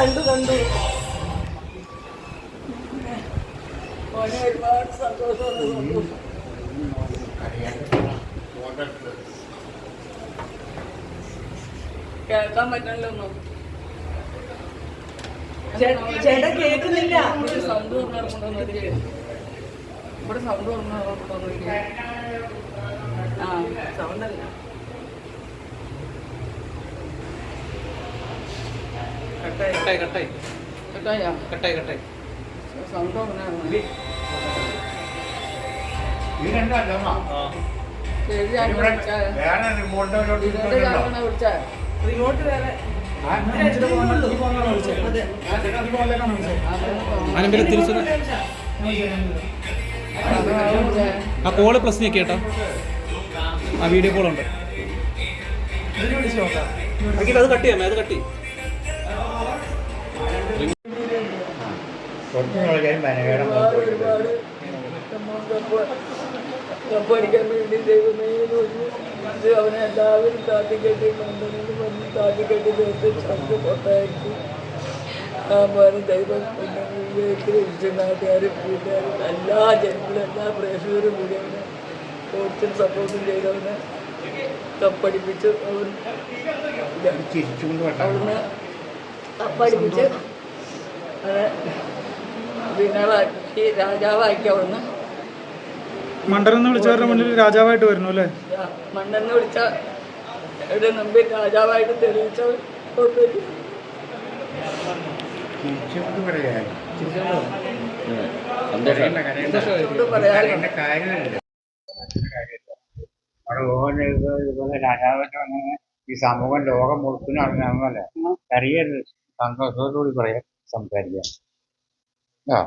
കണ്ടു കണ്ടു. മോനെ ഒരുപാട് കേൾക്കാൻ പറ്റണല്ലോ ചേട്ട കേൾക്കുന്നില്ല. ഇവിടെ സൗണ്ട് കൊണ്ടുവന്നിട്ട് ഇവിടെ സൗണ്ട് കൊണ്ടുവന്നിട്ട് ആ സൗണ്ട് കട്ടായി കട്ടായി കട്ടായി. കട്ടായാ? കട്ടായി റിമോട്ട് വേറെ തിരിച്ചു ആ കോൾ പ്ലസ് ഞെക്കി കേട്ടോ. ആ വീഡിയോ കോളുണ്ട് അത് കട്ട് ചെയ്യാമേ അത് കട്ട് ചെയ്യും. കുറച്ച് കളിക്കാൻ മെനകേടം കപ്പടിക്കാൻ വേണ്ടി ദൈവമേ പറഞ്ഞു. അവനെ എല്ലാവരും താത്തിക്കെട്ടി മന്ദനെന്ന് പറഞ്ഞ് താത്തിക്കെട്ടി തീർത്ത് ചന്ത് പൊട്ടയച്ചു ആ മോനെ ദൈവം പിന്നെ നാട്ടുകാരും വീട്ടുകാരും എല്ലാ ജനങ്ങളും എല്ലാ പ്രേക്ഷകരും കൂടി അവനെ കോച്ചും സപ്പോർട്ടും ചെയ്തവനെ തപ്പടിപ്പിച്ച് അവൻ അവിടുന്ന് തപ്പടിപ്പിച്ച് അത് വിനളാക്കി രാജാവാക്കി അവിടുന്ന്. മണ്ടനെന്ന് വിളിച്ചവരുടെ മുന്നിൽ രാജാവായിട്ട് വരുന്നു അല്ലേ? മണ്ണെന്ന് വിളിച്ച ഇവിടെ മുമ്പിൽ രാജാവായിട്ട് തെളിയിച്ച രാജാവായിട്ട് വന്ന ഈ സമൂഹം ലോകം മുഴുക്കുന്ന അറിഞ്ഞാൽ സന്തോഷത്തോടു സന്തോഷത്തോടുകൂടി പറയാം സംസാരിക്കാം. ആ